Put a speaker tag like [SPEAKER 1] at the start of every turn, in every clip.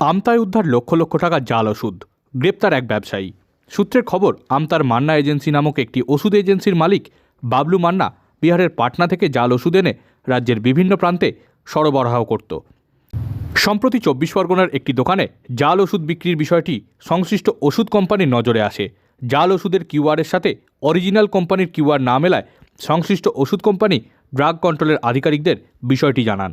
[SPEAKER 1] আমতায় উদ্ধার লক্ষ লক্ষ টাকা জাল ওষুধ। গ্রেপ্তার এক ব্যবসায়ী। সূত্রের খবর, আমতার মান্না এজেন্সি নামক একটি ওষুধ এজেন্সির মালিক বাবলু মান্না বিহারের পাটনা থেকে জাল ওষুধ এনে রাজ্যের বিভিন্ন প্রান্তে সরবরাহ করত। সম্প্রতি চব্বিশ পরগনার একটি দোকানে জাল ওষুধ বিক্রির বিষয়টি সংশ্লিষ্ট ওষুধ কোম্পানির নজরে আসে। জাল ওষুধের কিউআরের সাথে অরিজিনাল কোম্পানির কিউআর না মেলায় সংশ্লিষ্ট ওষুধ কোম্পানি ড্রাগ কন্ট্রোলের আধিকারিকদের বিষয়টি জানান।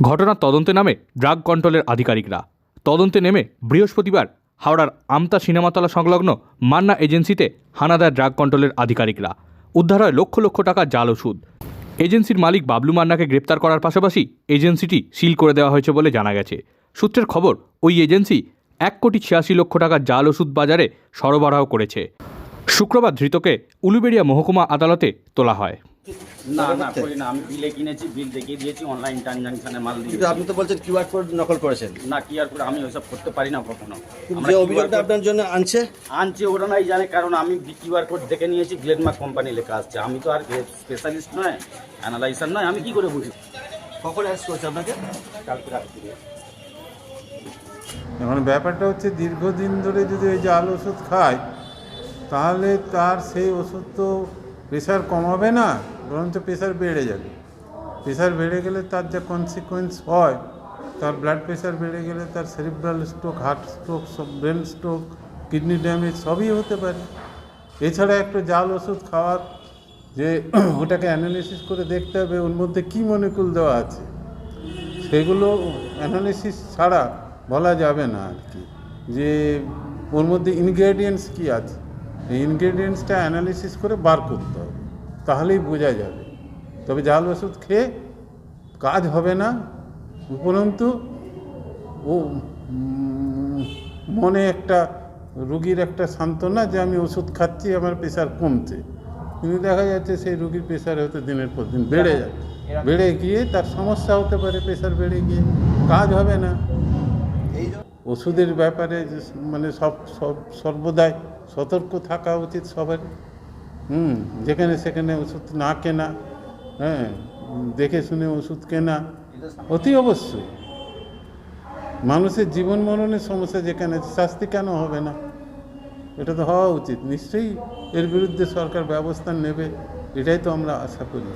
[SPEAKER 1] ঘটনার তদন্তে নামে ড্রাগ কন্ট্রোলের আধিকারিকরা। তদন্তে নেমে বৃহস্পতিবার হাওড়ার আমতা সিনেমাতলা সংলগ্ন মান্না এজেন্সিতে হানাদার ড্রাগ কন্ট্রোলের আধিকারিকরা। উদ্ধার হয় লক্ষ লক্ষ টাকা জাল ওষুধ। এজেন্সির মালিক বাবলু মান্নাকে গ্রেপ্তার করার পাশাপাশি এজেন্সিটি সিল করে দেওয়া হয়েছে বলে জানা গেছে। সূত্রের খবর, ওই এজেন্সি এক কোটি ছিয়াশি লক্ষ টাকা জাল ওষুধ বাজারে সরবরাহ করেছে। শুক্রবার ধৃতকে উলুবেড়িয়া মহকুমা আদালতে তোলা হয়।
[SPEAKER 2] না না করি না। আমি বিলে কিনেছি বিল দেখিয়ে দিয়েছি অনলাইন ট্রানজাকশনে মাল দিয়ে
[SPEAKER 3] কিন্তু আপনি তো বলছেন কিউআর কোড নকল করেছেন।
[SPEAKER 2] না কি আর করে আমি ওইসব করতে পারি না কখনো।
[SPEAKER 3] যে অভিযোগটা আপনার জন্য আনছে?
[SPEAKER 2] আনছি ওরা নাই জানে কারণ আমি কিউআর কোড দেখে নিয়েছি গ্লেডমার্ক কোম্পানি লেখা আসছে আমি তো আর স্পেশালিস্ট নয় অ্যানালাইজার নয় আমি কি করে বুঝি?
[SPEAKER 3] কখন করেছে আপনাকে?
[SPEAKER 2] কালকে
[SPEAKER 4] এখন ব্যাপারটা হচ্ছে দীর্ঘদিন ধরে যদি ওই জাল ওষুধ খায় তাহলে তার সেই ওষুধ তো প্রেশার কমাবে না। বরঞ্চ প্রেশার বেড়ে যাবে। প্রেশার বেড়ে গেলে তার যা কনসিকোয়েন্স হয়, তার ব্লাড প্রেশার বেড়ে গেলে তার সেরিব্রাল স্ট্রোক হার্ট স্ট্রোক সব ব্রেন স্ট্রোক কিডনি ড্যামেজ সবই হতে পারে। এছাড়া একটা জাল ওষুধ খাওয়ার যে ওটাকে অ্যানালিসিস করে দেখতে হবে, ওর মধ্যে কী মলিকুল দেওয়া আছে। সেগুলো অ্যানালিসিস ছাড়া বলা যাবে না আর কি। যে ওর মধ্যে ইনগ্রেডিয়েন্টস কী আছে। এই ইনগ্রেডিয়েন্টসটা অ্যানালিসিস করে বার করতে হবে। তাহলেই বোঝা যাবে। তবে জাল ওষুধ খেয়ে কাজ হবে না। উপরন্তু ও মনে একটা রুগীর একটা সান্ত্বনা যে আমি ওষুধ খাচ্ছি আমার প্রেশার কমছে। কিন্তু দেখা যাচ্ছে সেই রুগীর প্রেশার হয়তো দিনের পর দিন বেড়ে যাচ্ছে। বেড়ে গিয়ে তার সমস্যা হতে পারে প্রেশার বেড়ে গিয়ে। কাজ হবে না।
[SPEAKER 3] এই
[SPEAKER 4] ওষুধের ব্যাপারে মানে সব সব সর্বদাই সতর্ক থাকা উচিত সবারই। হুম, যেখানে সেখানে ওষুধ না কেনা হ্যাঁ দেখে শুনে ওষুধ কেনা, অতি অবশ্যই। মানুষের জীবন মরণের সমস্যা যেখানে শাস্তি কেন হবে না? এটা তো হওয়া উচিত। নিশ্চয়ই এর বিরুদ্ধে সরকার ব্যবস্থা নেবে, এটাই তো আমরা আশা করি।